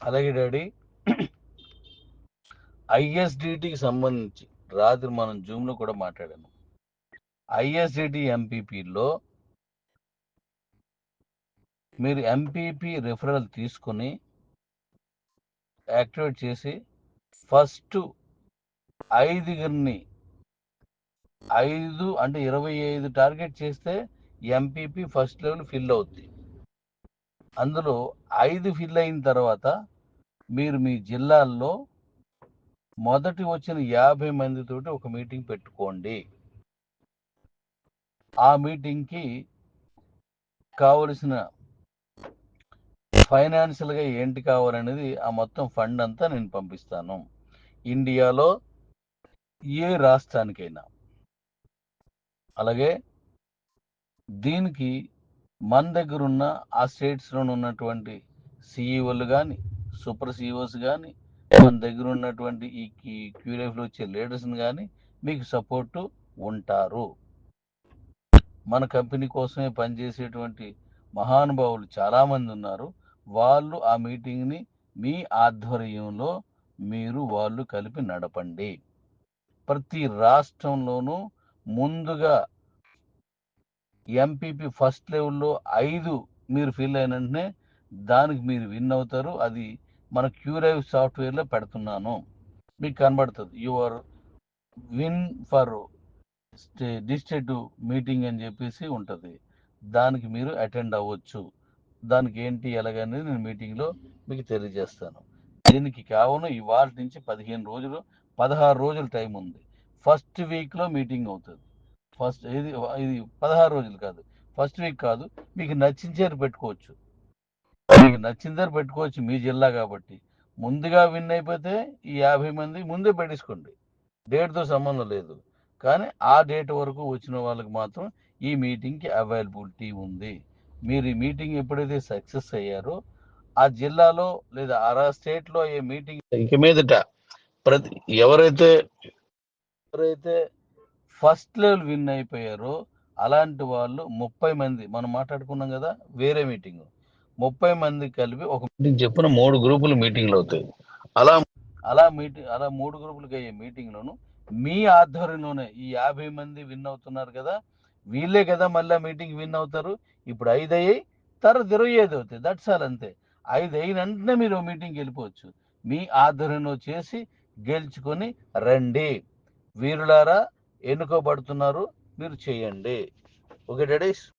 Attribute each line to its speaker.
Speaker 1: అలాగే డాడీ ఐఎస్డిటికి సంబంధించి రాత్రి మనం జూమ్లో కూడా మాట్లాడాము. ఐఎస్డిటి ఎంపీపీలో మీరు ఎంపీపీ రిఫరల్ తీసుకొని యాక్టివేట్ చేసి ఫస్ట్ ఐదుగురిని ఐదు అంటే ఇరవై ఐదు టార్గెట్ చేస్తే ఎంపీపీ ఫస్ట్ లెవెల్ ఫిల్ అవుద్ది. అందులో ఐదు ఫిల్ అయిన తర్వాత మీరు మీ జిల్లాల్లో మొదటి వచ్చిన యాభై మందితోటి ఒక మీటింగ్ పెట్టుకోండి. ఆ మీటింగ్కి కావలసిన ఫైనాన్షియల్గా ఏంటి కావాలనేది ఆ మొత్తం ఫండ్ అంతా నేను పంపిస్తాను. ఇండియాలో ఏ రాష్ట్రానికైనా. అలాగే దీనికి మన దగ్గర ఉన్న ఆ స్టేట్స్లో ఉన్నటువంటి సీఈఓలు కానీ సూపర్ సిఇఓస్ కానీ మన దగ్గర ఉన్నటువంటి ఈ క్యూరేఫ్లో వచ్చే లీడర్స్ని కానీ మీకు సపోర్టు ఉంటారు. మన కంపెనీ కోసమే పనిచేసేటువంటి మహానుభావులు చాలామంది ఉన్నారు. వాళ్ళు ఆ మీటింగ్ని మీ ఆధ్వర్యంలో మీరు వాళ్ళు కలిపి నడపండి. ప్రతి రాష్ట్రంలోనూ ముందుగా ఎంపీపీ ఫస్ట్ లెవెల్లో ఐదు మీరు ఫిల్ అయిన వెంటనే దానికి మీరు విన్ అవుతారు. అది మన క్యూరైవ్ సాఫ్ట్వేర్లో పెడుతున్నాను. మీకు కనబడుతుంది. Your win for stay district meeting అని చెప్పేసి ఉంటుంది. దానికి మీరు అటెండ్ అవ్వచ్చు. దానికి ఏంటి ఎలాగనేది నేను మీటింగ్లో మీకు తెలియజేస్తాను. దీనికి కావున ఇవాళ నుంచి పదిహేను రోజులు పదహారు రోజులు టైం ఉంది. ఫస్ట్ వీక్లో మీటింగ్ అవుతుంది. ఫస్ట్ ఇది ఇది పదహారు రోజులు కాదు. ఫస్ట్ వీక్ కాదు. మీకు నచ్చించేది పెట్టుకోవచ్చు. మీకు నచ్చిందని పెట్టుకోవచ్చు మీ జిల్లా కాబట్టి. ముందుగా విన్ అయిపోతే ఈ యాభై మంది ముందే పెట్టించుకోండి డేట్తో సంబంధం లేదు. కానీ ఆ డేట్ వరకు వచ్చిన వాళ్ళకి మాత్రం ఈ మీటింగ్కి అవైలబిలిటీ ఉంది. మీరు ఈ మీటింగ్ ఎప్పుడైతే సక్సెస్ అయ్యారో ఆ జిల్లాలో లేదా ఆ స్టేట్లో ఏ మీటింగ్ ఇంక మీదట ప్రతి ఎవరైతే ఎవరైతే ఫస్ట్ లెవెల్ విన్ అయిపోయారో అలాంటి వాళ్ళు ముప్పై మంది మనం మాట్లాడుకున్నాం కదా వేరే మీటింగ్. ముప్పై మంది కలిపి ఒక మీటింగ్ చెప్పిన మూడు గ్రూపులు మీటింగ్లు అవుతాయి. అలా అలా మీటింగ్ అలా మూడు గ్రూపులకి అయ్యే మీటింగ్లోను మీ ఆధ్వర్యంలోనే ఈ యాభై మంది విన్ అవుతున్నారు కదా వీళ్ళే కదా మళ్ళీ మీటింగ్ విన్ అవుతారు. ఇప్పుడు ఐదు అయ్యాయి తర్వాత ఇరవై ఐదు అవుతాయి. దట్స్ ఆల్ అంతే. ఐదు అయిన వెంటనే మీరు మీటింగ్కి వెళ్ళిపోవచ్చు. మీ ఆధ్వర్యంలో చేసి గెలుచుకొని రండి. వీరులారా ఎన్నుకోబడుతున్నారు? మీరు చేయండి. Okay daddies?